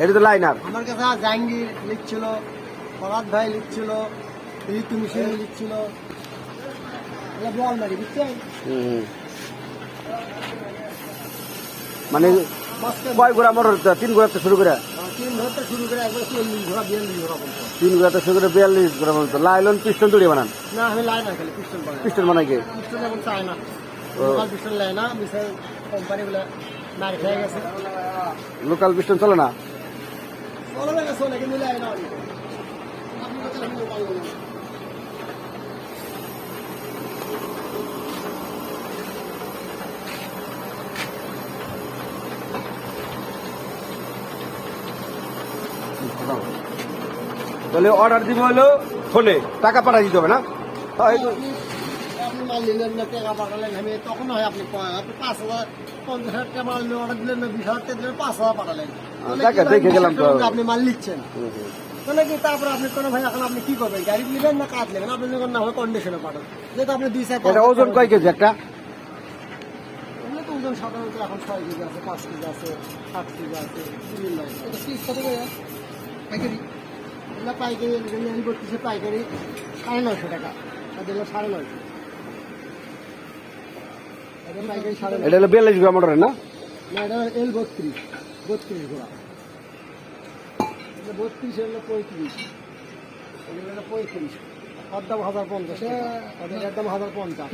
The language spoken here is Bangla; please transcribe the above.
এটা তো লাইনার। আমার কাছে জাহাঙ্গীর লিখছিল ফরাদ ভাই লিখছিল ঋতু মিশন লিখছিল। মানে কয় মোটর তিন গোড়া শুরু করে? তিন ধরতে শুরু করে একবার চল্লিশ ঘোড়া বিয়াল্লিশ ঘোড়া বলতো তিন গোড়া শুরু করে বিয়াল্লিশ গোড়া মতো লাইলন পিস্টন তুলি বানান। না আমি লাই পিস্টন বানাই। পিস্টন বানাই। লোকাল পিস্টন না মিসাইল কোম্পানিগুলো মার খেয়ে গেছে। লোকাল পিস্টন চলে না? চলে। তাহলে অর্ডার দিব হলো ফোনে। টাকা পাঠাই দিতে হবে না? হয়। আপনি মাল নিলেন না টাকা পাঠালেন আমি তখন হয় আপনি আপনি পাঁচ হাজার পঞ্চাশ হাজার টাকা মাল নিয়ে অর্ডার দিলেন না বিশ হাজার টাকা দিলেন পাঁচ হাজার পাঠালেন আপনি মাল নিচ্ছেন। হুম। কি তারপর আপনি কোনো ভাই এখন আপনি কি করবেন গাড়ি নেবেন না কাজ নেবেন আপনি যখন না হয় কন্ডিশনে পাঠান যেহেতু আপনি দুই সাইড ওজন কয় কেজি একটা? ওজন সাধারণত এখন ছয় কেজি আছে পাঁচ কেজি আছে সাত কেজি আছে বিভিন্ন আছে। এটা পিস কত করে পাইকারি এগুলো পাইকারি করতেছি সাড়ে নয়শো টাকা। আর সাড়ে নয়শো। এটা হলো বিয়াল্লিশ গ্রাম মোটরের না? এটা এল বত্রিশ বত্রিশ ঘোড়া। বত্রিশ হলো পঁয়ত্রিশ। পঁয়ত্রিশ। ওর হাজার পঞ্চাশ একদম হাজার পঞ্চাশ।